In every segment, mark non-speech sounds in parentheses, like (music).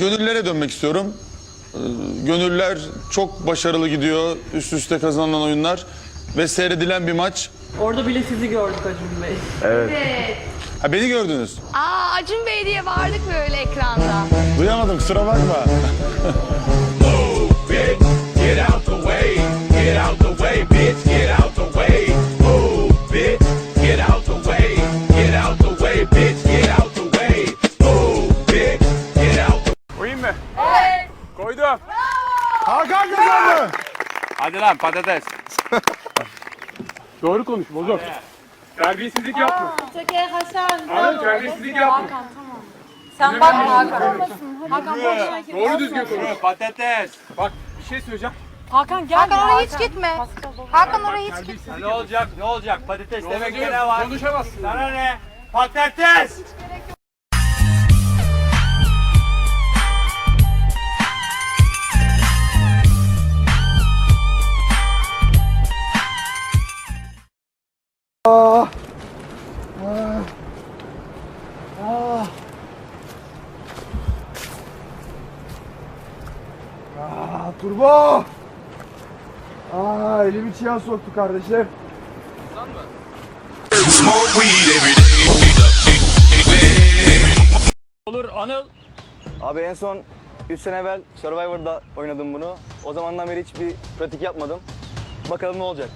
Gönüllere dönmek istiyorum. Ee, Gönüller çok başarılı gidiyor. Üst üste kazanılan oyunlar ve seyredilen bir maç. Orada bile sizi gördük Acun Bey. Ha, beni gördünüz. Aa Acun Bey diye bağırdık böyle ekranda. Duyamadım kusura bakma. (laughs) Hadi lan patates. Doğru konuş bozok. Terbiyesizlik yapma. Çeke Hasan. Abi terbiyesizlik yapma. Sen bakma Hakan. Hakan boş ver. Doğru düzgün konuş. Patates. Bak bir şey söyleyeceğim. Hakan gel. Hakan oraya hiç gitme. Hakan oraya hiç gitme. Ne olacak? Ne olacak? Patates demekte diyorum, ne var? Konuşamazsın. Sana ne? Patates! Turbo! Aa elimi çiğe soktu kardeşim. Olur Anıl. Abi en son 3 sene evvel Survivor'da oynadım bunu. O zamandan beri hiçbir pratik yapmadım. Bakalım ne olacak.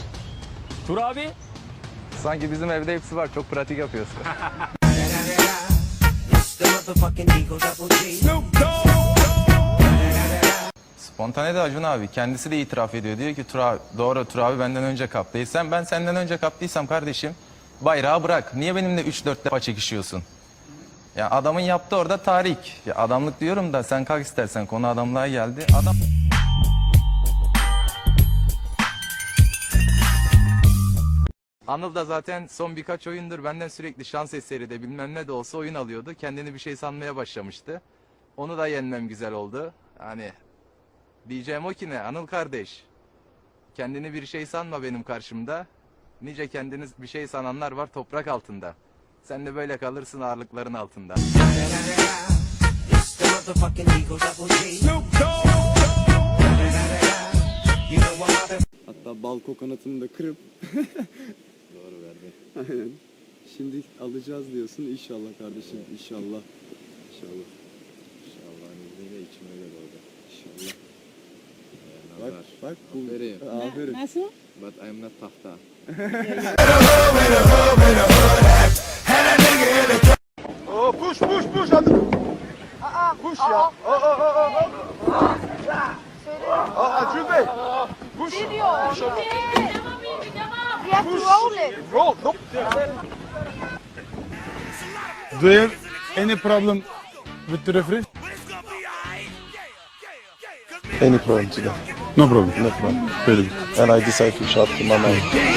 Tur abi. Sanki bizim evde hepsi var. Çok pratik yapıyoruz. (laughs) Spontane de Acun abi. Kendisi de itiraf ediyor. Diyor ki Tur abi, doğru Tur abi benden önce kaptıysan ben senden önce kaptıysam kardeşim bayrağı bırak. Niye benimle 3-4 defa çekişiyorsun? Ya adamın yaptığı orada tarik. Ya adamlık diyorum da sen kalk istersen konu adamlığa geldi. Adam Anıl da zaten son birkaç oyundur benden sürekli şans eseri de bilmem ne de olsa oyun alıyordu. Kendini bir şey sanmaya başlamıştı. Onu da yenmem güzel oldu. Hani diyeceğim o ki ne Anıl kardeş. Kendini bir şey sanma benim karşımda. Nice kendiniz bir şey sananlar var toprak altında. Sen de böyle kalırsın ağırlıkların altında. Hatta bal kokonatını da kırıp. (laughs) Aynen. (laughs) Şimdi alacağız diyorsun inşallah kardeşim inşallah. İnşallah. İnşallah izniyle içim öyle doğdu. İnşallah. Bak bak bu. Aferin. Aferin. Nasıl? But I am not tahta. Oh, push push push hadi. Push ya. Aa aa aa aa. Aa Acun Bey. Push. Push. Have to roll it. Roll. No. Do you have any problem with the referee? Any problem today? No problem. No problem. Very good. And I decide to shut my mouth. (laughs)